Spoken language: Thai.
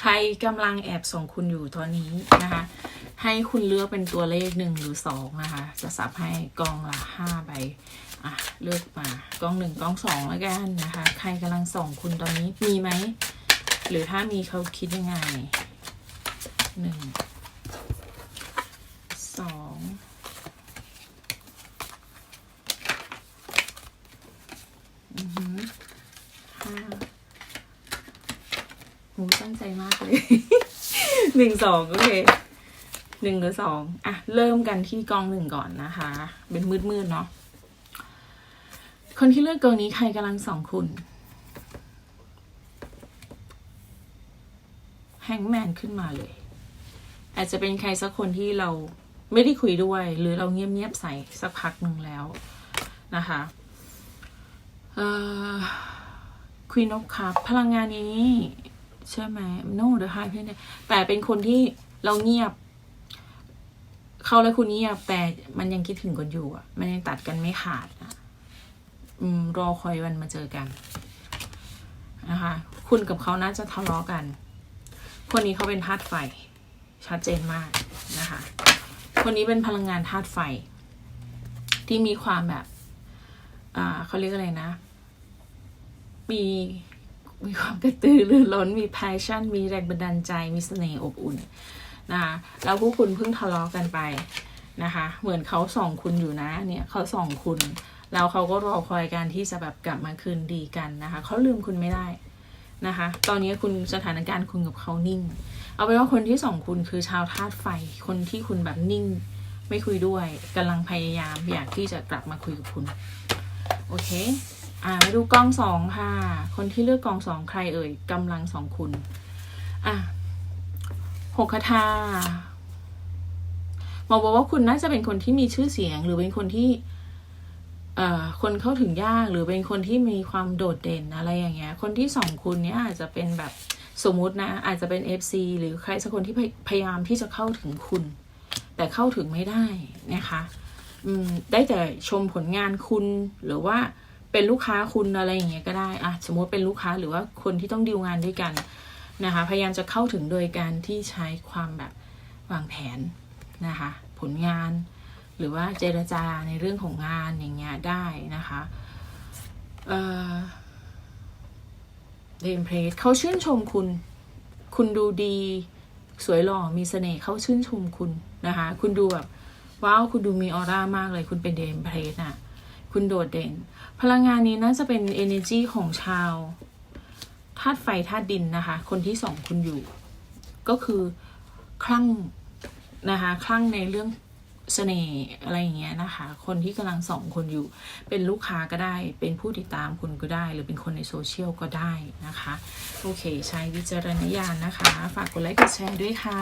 ใครกำลังแอบส่งคุณอยู่ตอนนี้นะคะ ให้คุณเลือกเป็นตัวเลขหนึ่งหรือสองนะคะ จะสับให้กองละห้าใบอะเลือกมากองหนึ่งกองสองแล้วกันนะคะ ใครกำลังส่งคุณตอนนี้มีไหม หรือถ้ามีเขาคิดยังไงหนึ่งสองอือหือห้า หูตั้งใจมากเลยหนึ่งสองโอเคหนึ่งหรือสองอะ เริ่มกันที่กองหนึ่งก่อนนะคะ เป็นมืดๆเนาะคนที่เลือกกองนี้ใครกำลังสองคุณแฮงแมนขึ้นมาเลย อาจจะเป็นใครสักคนที่เราไม่ได้คุยด้วย หรือเราเงียบๆใส่สักพักหนึ่งแล้วนะคะควีนอ f คัพพลังงานนี้ ใช่ไหม no the high พี่เนี่ยแต่เป็นคนที่เราเงียบ เขาและคุณเงียบ แต่มันยังคิดถึงกันอยู่อะ มันยังตัดกันไม่ขาดอะอืม รอคอยวันมาเจอกัน นะคะ คุณกับเขาน่าจะทะเลาะกัน คนนี้เขาเป็นธาตุไฟ ชัดเจนมากนะคะ คนนี้เป็นพลังงานธาตุไฟ ที่มีความแบบ อ่าเขาเรียกอะไรนะ มี มีความกระตือรือร้น มี passion มีแรงบันดาลใจ มีเสน่ห์อบอุ่นนะคะแล้วพวกคุณเพิ่งทะเลาะกันไปนะคะ เหมือนเขาส่องคุณอยู่นะ เนี่ยเขาส่องคุณ แล้วเขาก็รอคอยการที่จะแบบกลับมาคืนดีกันนะคะ เขาลืมคุณไม่ได้นะคะ ตอนนี้คุณสถานการณ์คุณกับเขานิ่ง เอาเป็นว่าคนที่ส่องคุณคือชาวธาตุไฟ คนที่คุณแบบนิ่ง ไม่คุยด้วยกำลังพยายามอยากที่จะกลับมาคุยกับคุณ โอเค อ่ามาดูกองสองค่ะ คนที่เลือกกองสองใครเอ่ยกำลังสองคุณ อะหกคาถาหมอบอกว่าคุณน่าจะเป็นคนที่มีชื่อเสียง หรือเป็นคนที่เอ่อคนเข้าถึงยากหรือเป็นคนที่มีความโดดเด่นอะไรอย่างเงี้ย คนที่สองคุณเนี้ยอาจจะเป็นแบบสมมุตินะ อาจจะเป็น FC หรือใครสักคนที่พยพยายามที่จะเข้าถึงคุณ แต่เข้าถึงไม่ได้นะคะอืมได้แต่ชมผลงานคุณหรือว่า เป็นลูกค้าคุณอะไรอย่างเงี้ยก็ได้อะสมมติเป็นลูกค้าหรือว่าคนที่ต้องดีลงานด้วยกันนะคะ พยายามจะเข้าถึงโดยการที่ใช้ความแบบวางแผนนะคะ ผลงาน หรือว่าเจรจาในเรื่องของงานอย่างเงี้ยได้นะคะเอ่อเดมเพรสเขาชื่นชมคุณ คุณดูดีสวยหล่อมีเสน่ห์เขาชื่นชมคุณนะคะ คุณดูแบบว้าวคุณดูมีออร่ามากเลย คุณเป็นเดมเพรสอะ คุณโดดเด่น พลังงานนี้น่าจะเป็น energy ของชาวธาตุไฟธาตุดินนะคะ คนที่สองคุณอยู่ ก็คือคลั่งนะคะคลั่งในเรื่องเสน่ห์อะไรอย่างเงี้ยนะคะ คนที่กำลังสองคนอยู่ เป็นลูกค้าก็ได้ เป็นผู้ติดตามคุณก็ได้ หรือเป็นคนในโซเชียลก็ได้นะคะ โอเค ใช้วิจารณญาณนะคะ ฝากกดไลค์กดแชร์ด้วยค่ะ